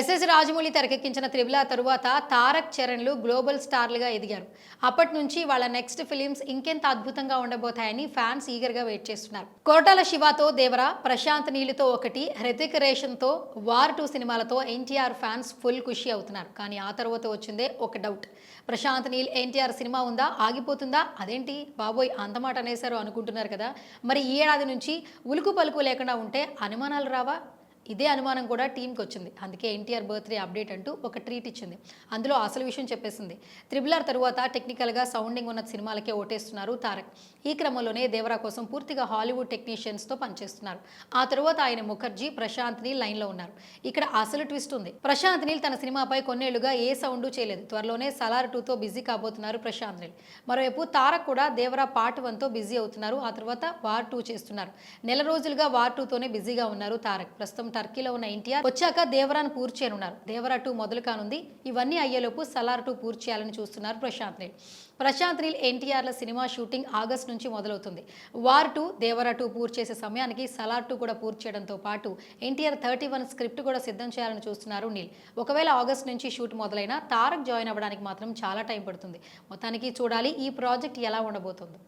SS Rajamouli తెరకెక్కించిన త్రిబుల తరువాత Tarak చరణ్లు global స్టార్లుగా ఎదిగారు. అప్పటి నుంచి వాళ్ళ నెక్స్ట్ ఫిలిమ్స్ ఇంకెంత అద్భుతంగా ఉండబోతాయని ఫ్యాన్స్ ఈగర్గా వెయిట్ చేస్తున్నారు. కోటాల శివతో దేవర ప్రశాంత్ నీలుతో ఒకటి హృతిక్ రేషన్తో వార్ టూ సినిమాలతో ఎన్టీఆర్ ఫ్యాన్స్ ఫుల్ ఖుషి అవుతున్నారు. కానీ ఆ తర్వాత వచ్చిందే ఒక డౌట్. ప్రశాంత్ నీల్ ఎన్టీఆర్ సినిమా ఉందా? ఆగిపోతుందా? అదేంటి? బాబోయ్ అంతమాట అనేసారు అనుకుంటున్నారు కదా. మరి ఈ ఏడాది నుంచి ఉలుకు పలుకు లేకుండా ఉంటే అనుమానాలు రావా? ఇదే అనుమానం కూడా టీంకి వచ్చింది అందుకే ఎన్టీఆర్ బర్త్డే అప్డేట్ అంటూ ఒక ట్రీట్ ఇచ్చింది. అందులో అసలు విషయం చెప్పేసింది. త్రిబులర్ తరువాత టెక్నికల్గా సౌండింగ్ ఉన్న సినిమాలకే ఓటేస్తున్నారు తారక్. ఈ క్రమంలోనే దేవరా కోసం పూర్తిగా హాలీవుడ్ టెక్నీషియన్స్తో పనిచేస్తున్నారు. ఆ తరువాత ఆయన ముఖర్జీ ప్రశాంత్ నీల్ లైన్లో ఉన్నారు. ఇక్కడ అసలు ట్విస్ట్ ఉంది. ప్రశాంత్ నీల్ తన సినిమాపై కొన్నేళ్ళుగా ఏ సౌండ్ చేయలేదు. త్వరలోనే సలార్ టూతో బిజీ కాబోతున్నారు ప్రశాంత్ నీల్ మరోవైపు తారక్ కూడా దేవరా పార్ట్ వన్తో బిజీ అవుతున్నారు. ఆ తర్వాత వార్ టూ చేస్తున్నారు. నెల రోజులుగా వార్ టూతోనే బిజీగా ఉన్నారు తారక్. ప్రస్తుతం టర్కీలో ఉన్న ఎన్టీఆర్ వచ్చాక దేవరాను పూర్తి చేయనున్నారు. దేవరా టూ మొదలు కానుంది. ఇవన్నీ అయ్యేలోపు సలార్ టూ పూర్తి చేయాలని చూస్తున్నారు ప్రశాంత్ నీల్. ప్రశాంత్ నీల్ ఎన్టీఆర్ల సినిమా షూటింగ్ ఆగస్ట్ నుంచి మొదలవుతుంది. వార్ టూ దేవరా టూ పూర్తి చేసే సమయానికి సలార్ టూ కూడా పూర్తి చేయడంతో పాటు ఎన్టీఆర్ థర్టీ వన్ స్క్రిప్ట్ కూడా సిద్ధం చేయాలని చూస్తున్నారు నీల్. ఒకవేళ ఆగస్ట్ నుంచి షూట్ మొదలైనా తారక్ జాయిన్ అవ్వడానికి మాత్రం చాలా టైం పడుతుంది. మొత్తానికి చూడాలి ఈ ప్రాజెక్ట్ ఎలా ఉండబోతుంది.